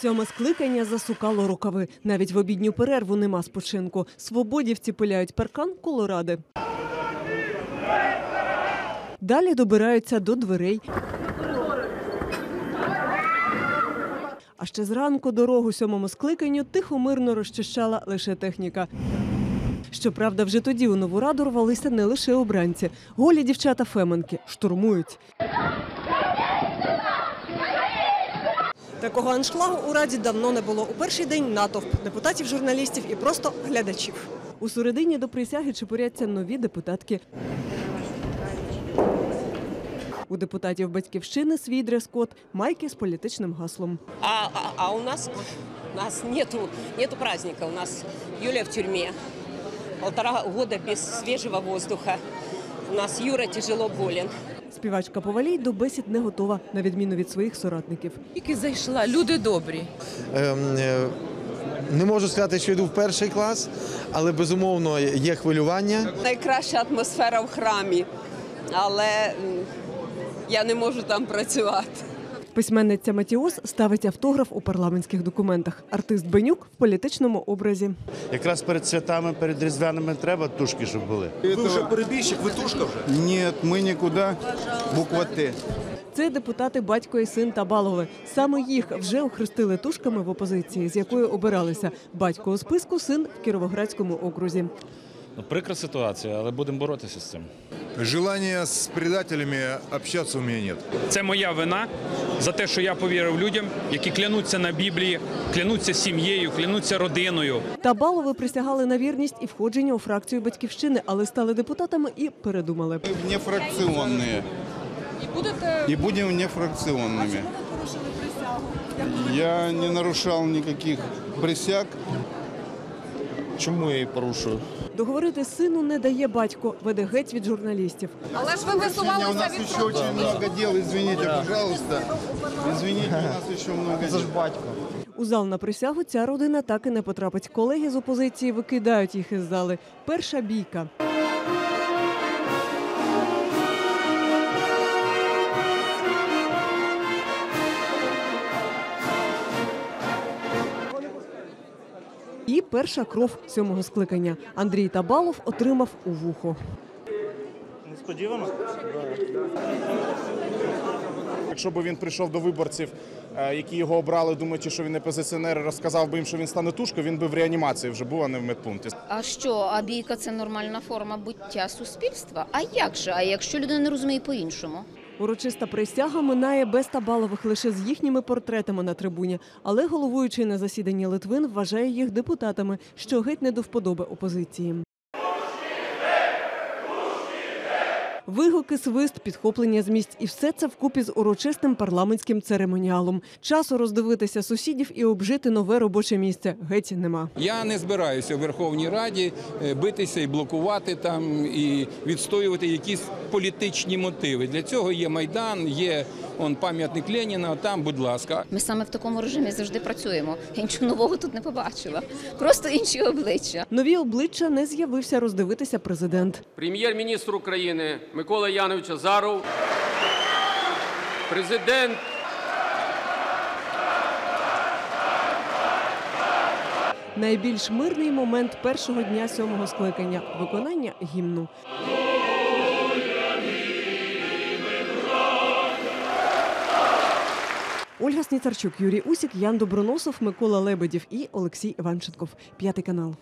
Сьоме скликання засукало рукави. Навіть в обідню перерву нема спочинку. Свободівці пиляють паркан колоради. Далі добираються до дверей. А ще зранку дорогу сьомому скликанню тихо-мирно розчищала лише техніка. Щоправда, вже тоді у нову раду рвалися не лише обранці. Голі дівчата Феменки штурмують. Такого аншлагу у раді давно не було. У перший день натовп депутатів, журналістів і просто глядачів. У середині до присяги чепуряться нові депутатки. У депутатів батьківщини свій дрес-код майки з політичним гаслом. А, а, а у нас, у нас нету, нету праздника. У нас Юля в тюрьме. Полтора года без свежего воздуха. У нас Юра тяжело болен. Співачка Повалій до бесід не готова, на відміну від своїх соратників. Тільки зайшла, люди добрі. Ем, е, Не можу сказати, що йду в перший клас, але безумовно є хвилювання. Найкраща атмосфера в храмі, але м, я не можу там працювати. Письменниця Матіос ставить автограф у парламентських документах. Артист Бенюк в політичному образі. Якраз перед святами, перед різдвяними треба тушки, щоб були. Ви вже перебіжчик, ви тушка вже? Нет, мы никуда. Буква Т. Це депутати батько і син Табалови. Саме їх вже охрестили тушками в опозиції, з якою обиралися батько у списку, син в Кіровоградському окрузі. Ну, прикра ситуація, але будемо боротися з цим. Желания с предателями общаться у меня нет. Це моя вина за те, що я повірив людям, які клянуться на Біблії, клянуться сім'єю, клянуться родиною. Табалови присягали на вірність і входження у фракцію батьківщини, але стали депутатами і передумали. Мы внефракционные. І будете И будем внефракционными. Я не нарушал никаких присяг. Чому я її порушую? Договорити сину не дає батько, веде геть від журналістів. але ж ви Сегодня у нас від еще очень много дел, извините, пожалуйста. Извините, у нас еще много батько. У зал на присягу ця родина так і не потрапить. Колеги з опозиції викидають їх із зали. Перша бійка. І перша кров сьомого скликання. Андрій Табалов отримав у вухо. Несподівано. Якщо б він прийшов до виборців, е, які його обрали, думаючи, що він не позиціонер, розказав би їм, що він стане тушкою, він би в реанімації вже був, а не в медпункті. А що, а бійка це нормальна форма буття суспільства? А як же? А якщо людина не розуміє по-іншому? Урочиста присяга минає без Табалових лише з їхніми портретами на трибуні. Але головуючий на засіданні Литвин вважає їх депутатами, що геть не до вподоби опозиції. Вигуки, свист, підхоплення з місць і все це вкупі з урочистим парламентським церемоніалом. Часу роздивитися сусідів і обжити нове робоче місце геть нема. Я не збираюся в Верховній Раді е, битися і блокувати там і відстоювати якісь політичні мотиви. Для цього є майдан, є он пам'ятник Леніна. Там, будь ласка, Ми саме в такому режимі завжди працюємо. Я нічого нового тут не побачила. Просто інші обличчя. Нові обличчя не з'явився роздивитися президент. прем'єр-міністр України Микола Янович Азаров, президент Найбільш мирний момент першого дня сьомого скликання виконання гімну. Ольга Сніцарчук, Юрій Усік, Ян Доброносов, Микола Лебедів і Олексій Іванченков. П'ятий канал.